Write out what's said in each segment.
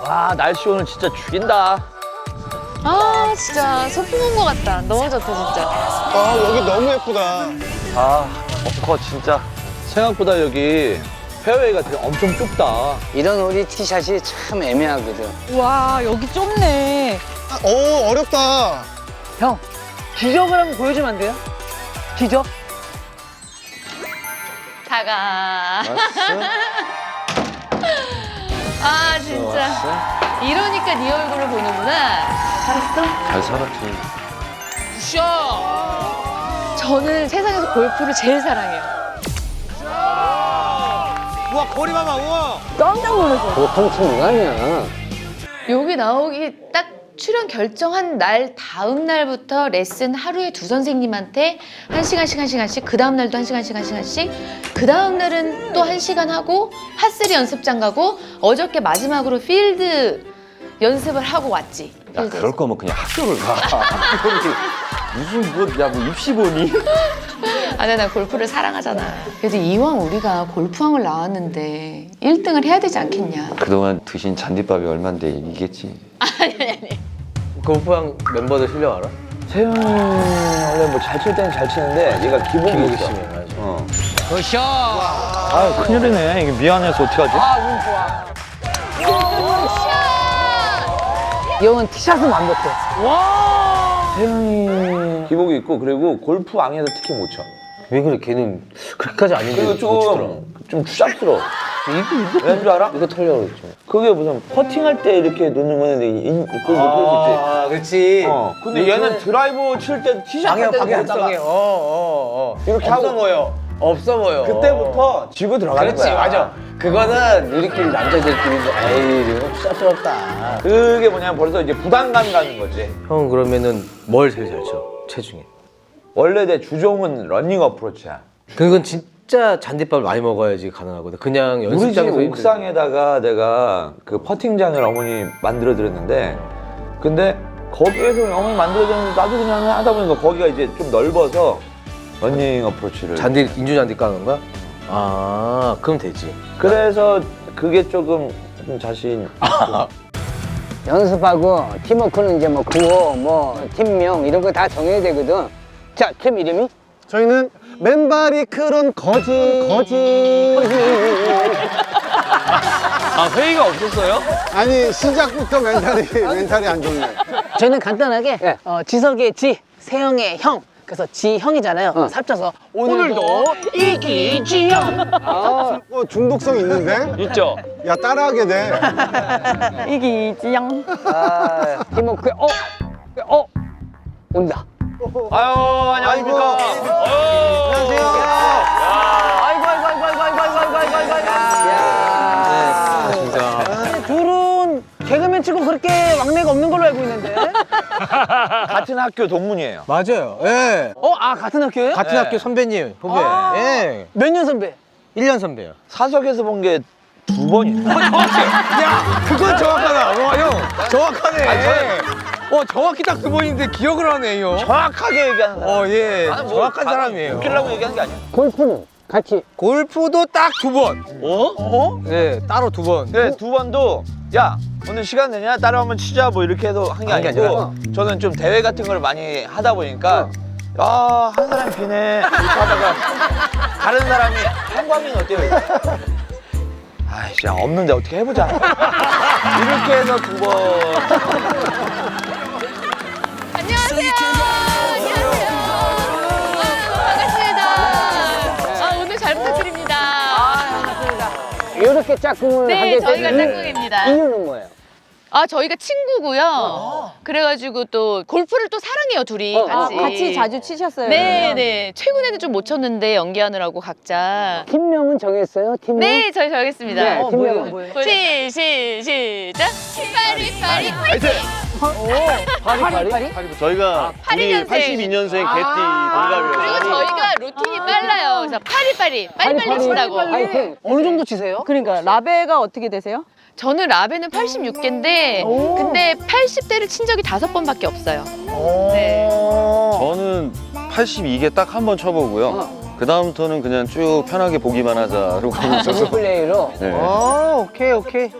와 날씨 오늘 진짜 죽인다. 아 진짜 소풍 온 것 같다. 너무 좋다 진짜. 아 여기 너무 예쁘다. 아 벙커 진짜 생각보다 여기 페어웨이가 되게 엄청 좁다. 이런 우리 티샷이 참 애매하거든. 와 여기 좁네. 오 어, 어렵다. 형, 기적을 한번 보여주면 안 돼요? 기적? 다가. 아 진짜. 이러니까 네 얼굴을 보는구나. 잘했어? 잘 살았지. 저는 세상에서 골프를 제일 사랑해요. 우와 거리 봐봐 우와. 깜짝 놀랐어. 보통 친구가 아니야. 여기 나오기 딱 출연 결정한 날 다음 날부터 레슨 하루에 두 선생님한테 한 시간씩 한 시간씩 그 다음 날도 한 시간씩 한 시간씩 그 다음 날은 또 한 시간 하고 핫쓰리 연습장 가고 어저께 마지막으로 필드 연습을 하고 왔지. 야 필드에서. 그럴 거면 그냥 학교를 가. 학교를 무슨 뭐 야 뭐 입시 보니? 아, 근데 나 골프를 사랑하잖아. 그래도 이왕 우리가 골프왕을 나왔는데 1등을 해야 되지 않겠냐. 그동안 드신 잔디밥이 얼만데 이기겠지. 골프왕 멤버들 실력 알아? 세영이 원래 뭐 잘 칠 때는 잘 치는데 얘가 기복이 있어. 어. 으쌰! 아 큰일이네. 이게 미안해서 어떡하지? 이 형은 티샷은 완벽해. 세영이 기복이 있고 그리고 골프 왕에서 특히 못 쳐. 왜 그래? 걔는 그렇게까지 아닌데 그리고 못 치더라. 좀, 좀 추잡스러워. 이거, 이거 왠줄 알아? 이거 털려고 그랬죠. 그게 무슨 퍼팅할 때 이렇게 놓는 이- 이- 그걸 못 보고 있지. 아, 그렇지. 어. 근데 얘는 드라이브 칠 때 티샷 방향 할 때도 방향성이 거기다가 어, 어, 어. 이렇게 없어 하고. 보여. 없어 보여. 그때부터 지고 들어가는 그렇지, 거야. 맞아. 그거는 우리끼리 남자들끼리 뭐, 에이, 이거 추잡스럽다. 그게 뭐냐면 벌써 이제 부담감이 가는 거지. 형 그러면은 뭘 제일 잘 쳐? 체중에. 원래 내 주종은 러닝 어프로치야. 그건 진 짜 잔디밥을 많이 먹어야지 가능하거든. 그냥 우리 집 연습장에서 옥상에다가 내가 그 퍼팅장을 어머니 만들어 드렸는데 근데 거기에서 어머니 만들어 드렸는데 나도 그냥 하다 보니까 거기가 이제 좀 넓어서 러닝 어프로치를 잔디 인조 잔디 까는 거야? 아, 그럼 되지. 그래서 그게 조금 좀 자신 연습하고 팀워크는 이제 뭐 구호, 뭐 팀명 이런 거 다 정해야 되거든. 자, 팀 이름이? 저희는 맨발이 크런 거지 거지. 아 회의가 없었어요? 아니 시작부터 멘탈이 멘탈이 안 좋네. 저희는 간단하게 예. 어, 지석의 지, 세영의 형. 그래서 지형이잖아요. 어. 삽쳐서 오늘도, 이기지형. 아, 어 중독성 있는데? 있죠. 야 따라하게 돼. 이기지영. 아, 팀워크, 어? 어? 온다. 아유 안녕하십니까. 안녕하세요. 아이고, 아이고, 아이고, 아이고, 아이고, 아이고, 아이고, 아이고, 아이고. 야. 진짜. 둘은 개그맨 치고 그렇게 왕래가 없는 걸로 알고 있는데. 같은 학교 동문이에요. 맞아요. 예. 어, 아, 같은 학교예요? 같은 학교 선배님, 후배. 아. 예. 몇 년 선배? 1년 선배요. 사석에서 본 게 두 번이에요. 야, 그건 정확하다. 와, 형. 정확하네. 아니, 어, 정확히 딱 두 번인데 기억을 하네, 형. 정확하게 얘기하는 사람. 어, 예. 나는 뭐 정확한 가- 사람이에요. 웃기려고 얘기하는 게 아니야. 골프는 같이. 골프도 딱 두 번. 어? 어? 예, 따로 두 번. 네, 두 번도 야 오늘 시간 되냐 따라 한번 치자 뭐 이렇게 해서 한게 한게 아니고 저는 좀 대회 같은 걸 많이 하다 보니까 야한 사람이 비네 이렇게 하다가 다른 사람이 한광민 어때요? 아이씨 야, 없는데 어떻게 해보자 이렇게 해서 두 번 이렇게 짝꿍을 네, 하게 저희가 된 짝꿍입니다. 이유는 뭐예요? 아, 저희가 친구고요. 그래가지고 또 골프를 또 사랑해요, 둘이 어, 같이. 같이 자주 치셨어요. 네, 네. 최근에는 좀 못 쳤는데 연기하느라고 각자. 팀명은 정했어요? 팀명? 네, 저희 정했습니다. 네, 팀명은. 뭐예요? 시, 시, 시작. 파리, 파리, 화이팅! 파리, 파리? 저희가 팔이 우리 년생. 82년생 개띠 그리고 동갑이어서 저희가 루틴이 빨라요. 그래서 파리파리, 빨리빨리 친다고. 파이팅! 어느 정도 치세요? 그러니까 라베가 어떻게 되세요? 저는 라베는 86개인데, 근데 80대를 친 적이 다섯 번밖에 없어요. 네. 저는 82개 딱 한 번 쳐보고요. 그 다음부터는 그냥 쭉 편하게 보기만 하자로 가고 있어서. 플레이로. 네. 아, 오케이, 오케이.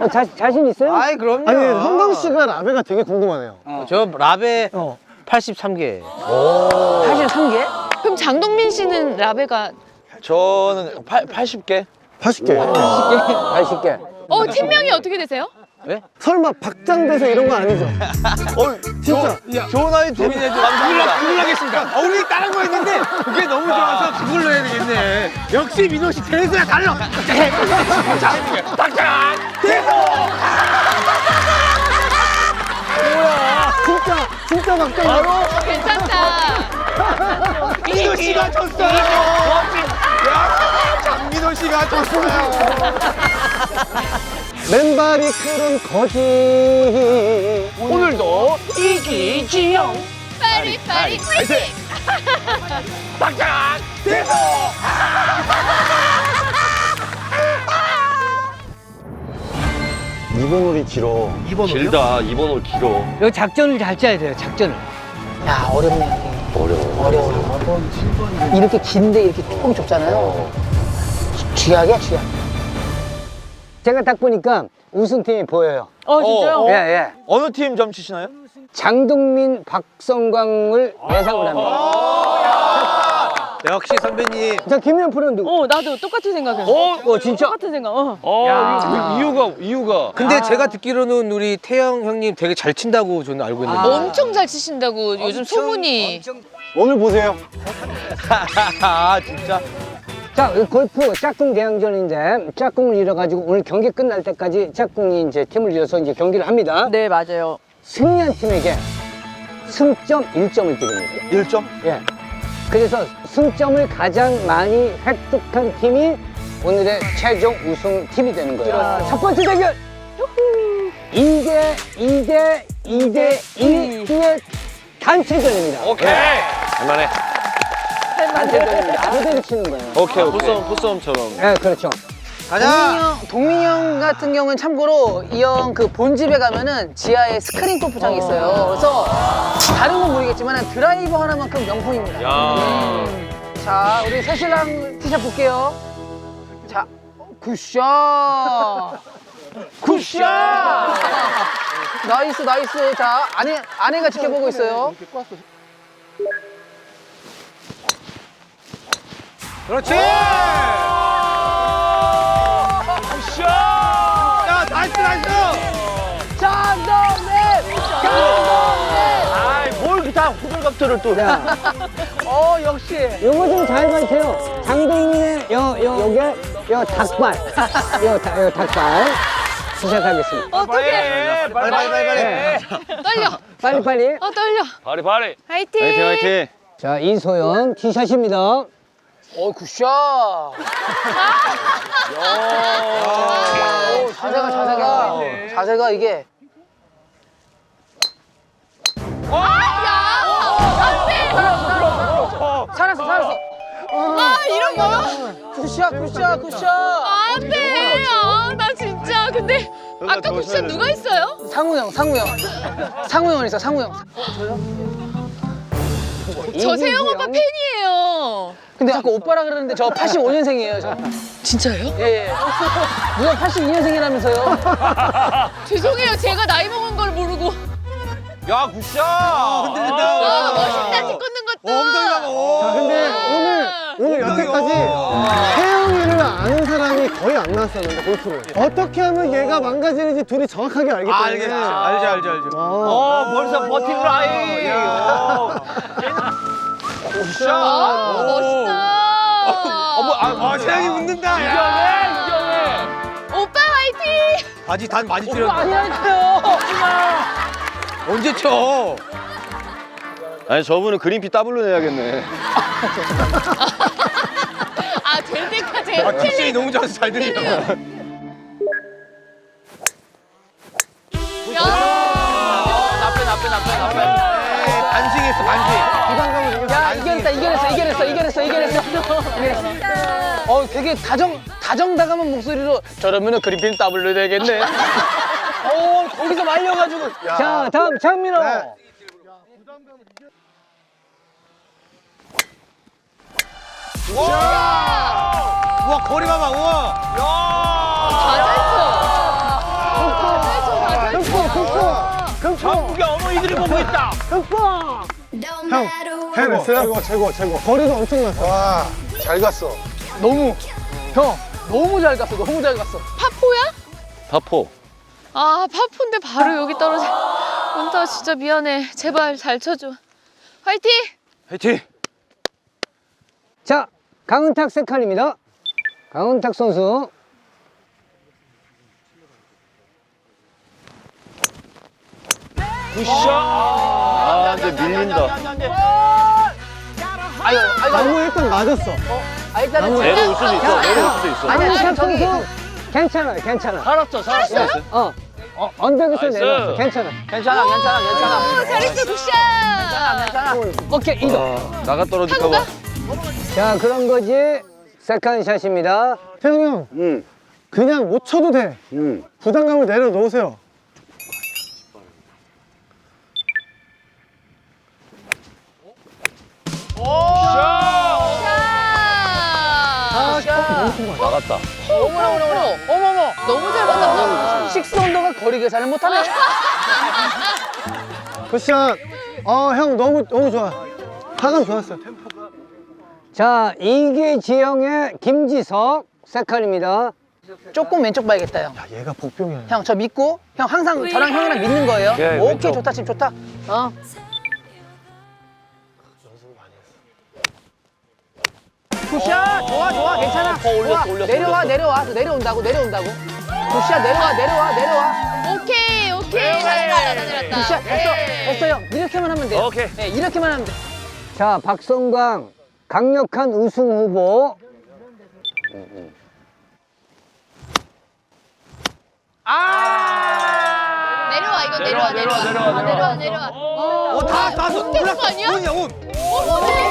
어, 자, 자신 있어요? 아이 그럼요. 아니, 성광 씨가 라베가 되게 궁금하네요. 저 라베 83개. 83개? 그럼 장동민 씨는 라베가 저는 8, 80개? 80개. 80개. 80개. 어 팀명이 어떻게 되세요? 설마 박장대소 이런 거 아니죠? 어, 진짜. 좋은 아이템이네. 감사합니다. 그걸로 하겠습니다. 어, 우리 다른 거 했는데 그게 너무 좋아서 그걸로 해야 되겠네. 역시 민호 씨 대수야 달라. 진짜, 진짜 박장대소. 어, 괜찮다. 민호 씨가 졌어요. 야, 장민호 씨가 졌어요. 맨발이 푸른 거지. 오늘도 이기지영. 파리 파리 파이팅! 박장 대소. 이번 홀이 길어. 길다. 이번 홀 길어. 여기 작전을 잘 짜야 돼요, 작전을. 야 어렵네 어려워 어려워 이렇게 긴데 이렇게 조금 좁잖아요 쥐약이야 쥐약 제가 딱 보니까 우승팀이 보여요. 어 진짜요? 예, 예. 어느 팀 점 치시나요? 장동민, 박성광을 예상을 합니다. 역시 선배님. 자, 김현 프로는 누구? 어 나도 똑같은 생각했어. 어, 어, 진짜? 똑같은 생각. 어. 어, 이유가, 이유가. 근데 제가 듣기로는 우리 태영 형님 되게 잘 친다고 저는 알고 있는데. 엄청 잘 치신다고 요즘 소문이. 오늘 보세요. 아, 진짜? 자, 이 골프 짝꿍 대항전인데 짝꿍을 잃어가지고 오늘 경기 끝날 때까지 짝꿍이 이제 팀을 잃어서 이제 경기를 합니다. 네 맞아요. 승리한 팀에게 승점 1점을 드립니다. 1점? 예. 그래서 승점을 가장 많이 획득한 팀이 오늘의 최종 우승 팀이 되는 거예요. 첫 번째 대결. 2대 2대 2대 2의 단체전입니다. 오케이. 할만해. 단체전입니다. 그대로 치는 거예요. 오케이, 오케이. 포싸움, 포싸움처럼. 예, 그렇죠. 동민이 형, 동민이 형 같은 경우는 참고로 이 형 그 본집에 가면은 지하에 스크린 골프장이 있어요. 그래서 다른 건 모르겠지만 드라이버 하나만큼 명품입니다. 음. 자, 우리 새신랑 티샷 볼게요. 자, 굿샷. 굿샷. 나이스, 나이스. 자, 아내, 아내가 지켜보고 있어요. 그렇지. 야, 나이스 나이스. 장동민! 아이, 뭘 기타 호들갑들을 또. 자, 어, 역시. 요거 좀 잘 봐주세요. 장동민의 요, 요, 요게, 요 닭발. 다, 요 닭발. 시작하겠습니다. 어떡해. 빨리 빨리 빨리 빨리. 네. 떨려. 빨리빨리. 어 떨려. 바리, 바리. 화이팅. 화이팅, 화이팅. 자, 이소연 티샷입니다. 어, 굿샷. 오, 자세가, 자세가. 자세가 이게. 살았어, 살았어. 아 이런 거. 굿샷, 굿샷, 굿샷. 안돼. 아, 나 진짜. 근데 아까 쿠션 누가 있어요? 상우 형, 상우 형. 상우 형 있어, 상우 형. 저 세영 오빠 팬이에요. 근데 자꾸 오빠라 그러는데 저 85년생이에요, 저. 진짜요? 예, 예. 누가 82년생이라면서요? 죄송해요. 제가 나이 먹은 걸 모르고. 야, 굿샷. 흔들린다. 아 멋있다 집 걷는 것도. 엉덩이가 뭐. 자, 근데 오늘, 오늘 여태까지 거의 안 나왔었는데, 골프를. 어떻게 하면 얘가 망가지는지 둘이 정확하게 알기 때문에. 알겠지. 알죠 알죠 알죠. 어, 벌써 버팅 라인. 굿샷. 아 멋있다. 어머, 아, 아, 태영이 웃는다. 이겨내, 이겨내. 오빠 화이팅. 바지 단 많이 줄였다. 언제 쳐? 아니, 저분은 그린피 더블로 내야겠네. 아, 딕션이 너무 좋아서 잘 들려. 야. 나빼, 나빼, 나빼, 나빼. 반징했어 반징. 야, 이겨냈다, 이겨냈어, 이겨냈어, 이겨냈어, 이겨냈어. 이겨냈어. 어, 되게 다정, 다정다감한 목소리로 저러면은 그린핀 더블로 되겠네. 어, 거기서 말려가지고. 자, 다음 장민호. 우와 거리 봐봐 우와 전국의 어머니들이 보고 있다 형 해냈어요? 최고 최고 최고 거리도 엄청 났어 와 잘 갔어 너무 형 너무 잘 갔어 너무 잘 갔어 파포야? 파포. 아 파포인데 바로 여기 떨어져. 원타 진짜 미안해. 제발 잘 쳐줘. 화이팅! 화이팅 자, 강은탁 세칸입니다. 강은탁 선수. 굿샷 아, 근데 밀린다. 아유 아유 나무 일단 맞았어 아 일단은 내려올 수도 있어. 내려올 수도 있어. 아니야 강은탁 저기 선수. 괜찮아요, 괜찮아. 살았어 살았어 어, 어 언덕에서 나이스. 내려왔어. 괜찮아. 괜찮아 괜찮아 괜찮아 어, 잘했어 굿샷! 괜찮아 오케이, 이거. 나가 떨어질까 봐. 자, 그런 거지. 세컨샷입니다. 태영이 형 응, 그냥 못 쳐도 돼 응. 부담감을 내려놓으세요! 나갔다. 어머나 어머나 어머나 어머머 너무 잘 받았다. 식스 언더가 거리 계산을 못하네 굿샷 어형 너무 너무 좋아 하감 좋았어 자, 이기 지영의 김지석 세컨입니다. 조금 왼쪽 봐야겠다 형. 야 얘가 복병이야. 형 저 믿고. 형 항상 저랑 형이랑 믿는 거예요. 오케이, 오케이 왼쪽. 좋다 지금 좋다. 어? 굿샷! 좋아 좋아 괜찮아. 더 올렸어, 좋아. 올렸어, 내려와 올렸어. 내려와. 내려온다고 내려온다고. 굿샷 내려와 내려와 내려와. 오케이 오케이. 잘 내려왔다 잘 내려왔다. 굿샷 됐어 됐어 형. 이렇게만 하면 돼요. 오케이. 네, 이렇게만 하면 돼. 자, 박성광 강력한 우승 후보. 내려와 이거 내려와 내려와 내려와 내려와 내려와. 어 다다 되는 거 아니야? 운이야 운. 어머 네.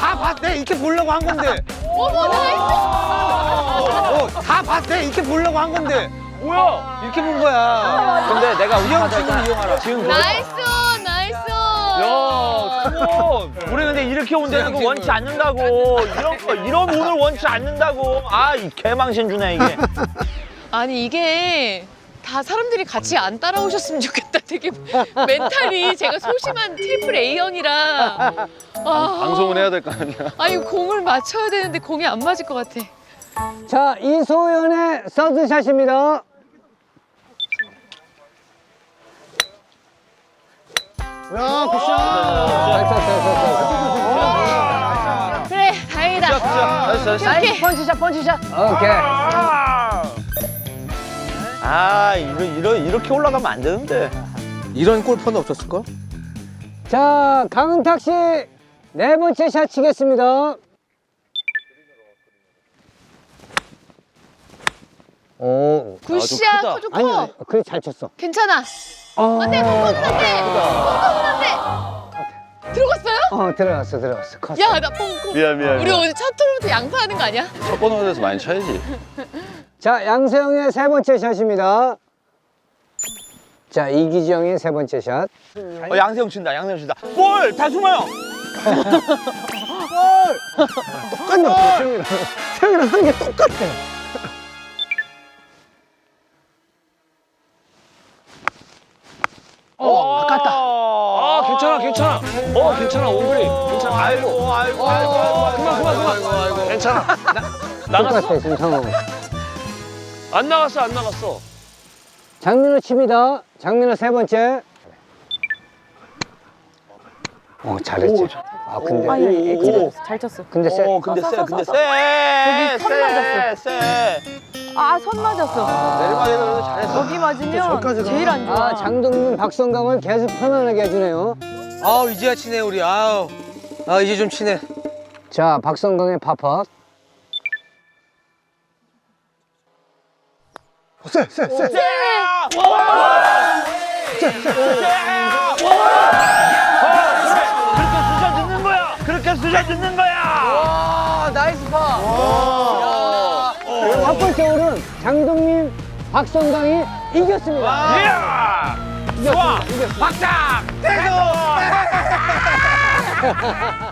다 봤대 이렇게 보려고 한 건데 어머 나이스. 어 다 봤대 이렇게 보려고 한 건데 뭐야 이렇게 본 거야 근데 내가 이형 지금 이용하라 지금 나이스 나이스. 야, 그건 우리 근데 이렇게 온다는 거 원치 않는다고. 이런 거, 이런 오늘 원치 않는다고. 아, 이 개망신 주네 이게. 아니 이게 다 사람들이 같이 안 따라오셨으면 좋겠다. 되게 멘탈이 제가 소심한 트리플 A형이라 아, 방송은 해야 될 거 아니야. 아니 공을 맞춰야 되는데 공이 안 맞을 것 같아. 자, 이소연의 서드샷입니다. 야 굿샷 잘 쳤어, 잘 쳤어. 그래 다행이다. 나이스, 나이스. 나이스 펀치샷 펀치샷 오케이. 아, 이거, 이러, 이렇게 올라가면 안 되는데. 이런 골퍼는 없었을까? 자, 강은탁 씨 네 번째 샷 치겠습니다. 오, 굿샷 크다. 커져 아니, 커. 아니, 그래 잘 쳤어. 괜찮아. 어, 안돼 뽕뽕은 안돼. 뽕뽕은 안돼. 들어갔어요? 어, 들어갔어, 들어갔어. 컸어. 야나 뽕뽕. 미안, 미안. 우리 미안. 오늘 첫 토론부터 양파하는 거 아니야? 첫 번호 에서 많이 쳐야지. 자, 양세형의 세 번째 샷입니다. 자, 이기정의 세 번째 샷. 어, 양세형 친다, 양세형 친다. 볼! 다 숨어요! 똑같네 태영이랑 태영이랑 하는 게 똑같아 어 괜찮아 오그리 괜찮아 아이고, 아이고, 아이고, 아이고. 그만 그만 그만 괜찮아 똑같아, 지금 상황. 안 나갔어 안 나갔어 장민호 칩니다. 장민호 세 번째. 어, 잘했지. 아, 근데. 잘 쳤어. 근데 세. 어, 근데 쎄, 근데 쎄. 거기 선 쎄, 맞았어. 쎄. 아, 선 맞았어. 내리막에서 잘했어. 여기 맞으면 제일 안 좋아. 아, 장동민, 박성강을 계속 편안하게 해주네요. 아우 이제야 치네 우리 아우 아 이제 좀 치네 자, 박성강의 파파. 쎄쎄쎄 그렇게 수저 듣는 거야! 그렇게 수저 듣는 거야! 아 나이스 파 첫 번째 홀은 장동민, 박성강이 이겼습니다. 이야! 좋아! 박장! 대도!